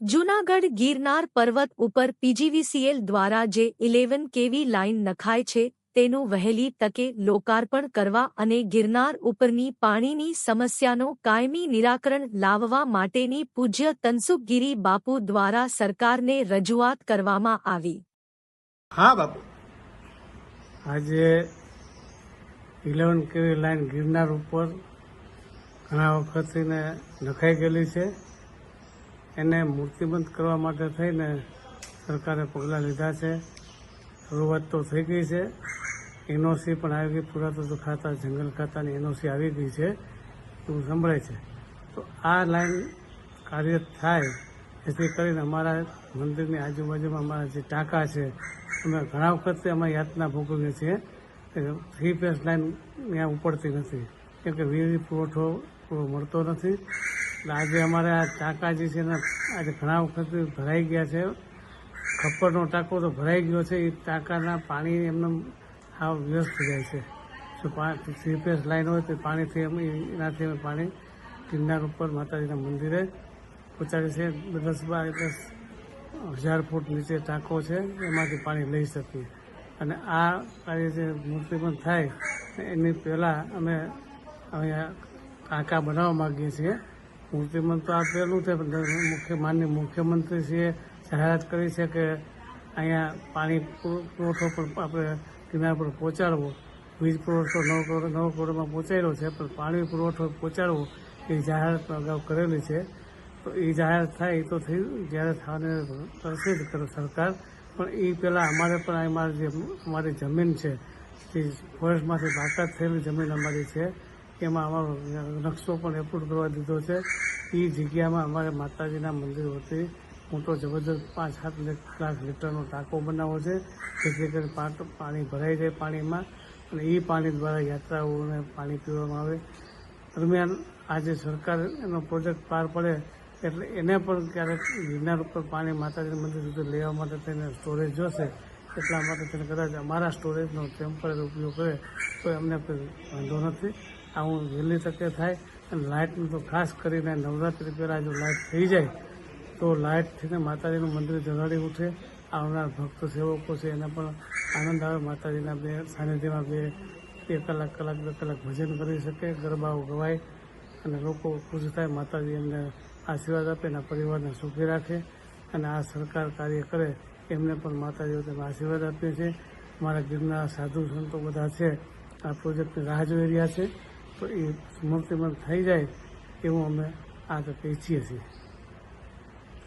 જૂનાગઢ ગિરનાર પર્વત ઉપર પીજીવીસીએલ દ્વારા જે ઇલેવન કેવી લાઇન નખાય છે, તેનું વહેલી તકે લોકાર્પણ કરવા અને ગિરનાર ઉપરની પાણીની સમસ્યાનો કાયમી નિરાકરણ લાવવા માટેની પૂજ્ય તનસુખગીરી બાપુ દ્વારા સરકારને રજૂઆત કરવામાં આવી. હા, બાપુ. આજે ઇલેવન કેવી લાઇન ગિરનાર ઉપર ઘણા વખતથી નખાઈ ગયેલી છે. એને મૂર્તિબંધ કરવા માટે થઈને સરકારે પગલાં લીધા છે. શરૂઆત તો થઈ ગઈ છે. એનઓસી પણ આવી ગઈ. પુરાતત્વ ખાતા, જંગલ ખાતાની એનઓસી આવી ગઈ છે. એવું સંભળાય છે. તો આ લાઈન કાર્ય થાય જેથી કરીને અમારા મંદિરની આજુબાજુમાં અમારા જે ટાંકા છે, અમે ઘણા વખત અમે યાતના ભોગવીએ છીએ. થ્રી ફેસ લાઈન ત્યાં ઉપડતી નથી. કેમ કે વીજળી પુરવઠો પૂરો મળતો નથી. એટલે આજે અમારે આ ટાંકા જે છે એના આજે ઘણા વખત ભરાઈ ગયા છે. ખપ્પરનો ટાંકો તો ભરાઈ ગયો છે. એ ટાંકાના પાણી એમને આ વ્યસ્ત જાય છે. જો ફેસ લાઈન હોય તો પાણીથી અમે એનાથી અમે પાણી ગિરનાર ઉપર માતાજીના મંદિરે પહોંચાડે છે. દસ બાર દસ હજાર ફૂટ નીચે ટાંકો છે. એમાંથી પાણી લઈ શકીએ. અને આ કાર્ય જે પણ થાય, એની પહેલાં અમે અહીંયા ટાંકા બનાવવા માગીએ છીએ. મૂર્તિબંધ તો આ પહેલું છે મુખ્ય, માન્ય મુખ્યમંત્રીશ્રીએ જાહેરાત કરી છે કે અહીંયા પાણી પુરવઠો પણ આપણે કિનાર પર પહોંચાડવો. વીજ પુરવઠો નવ કરોડ, નવ કરોડમાં પહોંચાડ્યો છે, પણ પાણી પુરવઠો પહોંચાડવો એ જાહેરાત અગાઉ કરેલી છે. તો એ જાહેરાત થાય એ તો થયું જ્યારે થવાને કરશે જ કરે સરકાર. પણ એ પહેલાં અમારે પણ અમારી જે, અમારી જમીન છે તે ફોરેસ્ટમાંથી બાકાત થયેલી જમીન અમારી છે. એમાં અમારો નકશો પણ એપ્રુવ કરવા દીધો છે. એ જગ્યામાં અમારે માતાજીના મંદિર વતી મોટો જબરદસ્ત પાંચ સાત લાખ લીટરનો ટાંકો બનાવો છે, જેથી કરી પાણી ભરાઈ જાય પાણીમાં અને એ પાણી દ્વારા યાત્રાઓને પાણી પીવામાં આવે. દરમિયાન આજે સરકાર એનો પ્રોજેક્ટ પાર પડે એટલે એને પણ ક્યારેક ગિરનાર ઉપર પાણી માતાજીના મંદિર સુધી લેવા માટે તેને સ્ટોરેજ જોશે. એટલા માટે તેને કદાચ અમારા સ્ટોરેજનો ટેમ્પરરી ઉપયોગ કરે તો એમને કોઈ વાંધો નથી. આ હું વહેલી તકે થાય અને લાઇટનું તો ખાસ કરીને નવરાત્રિ પહેલાં જો લાઇટ થઈ જાય, તો લાઇટથી માતાજીનું મંદિર જગાડી ઉઠે. આવનાર ભક્ત સેવકો છે, એને પણ આનંદ આવે. માતાજીના બે સાનિધ્યમાં બે બે કલાક કલાક, બે કલાક ભજન કરી શકે ગરબાઓ ગવાય અને લોકો ખુશ થાય. માતાજી એમને આશીર્વાદ આપે એના પરિવારને સુખી રાખે અને આ સરકાર કાર્ય કરે એમને પણ માતાજીઓ તેમને આશીર્વાદ આપીએ છીએ. મારા ગીરના સાધુ સંતો બધા છે, આ પ્રોજેક્ટની રાહ જોઈ રહ્યા છે. તો એ મૂર્તિમંત થઈ જાય એવું અમે આ તકે ઈચ્છીએ છીએ.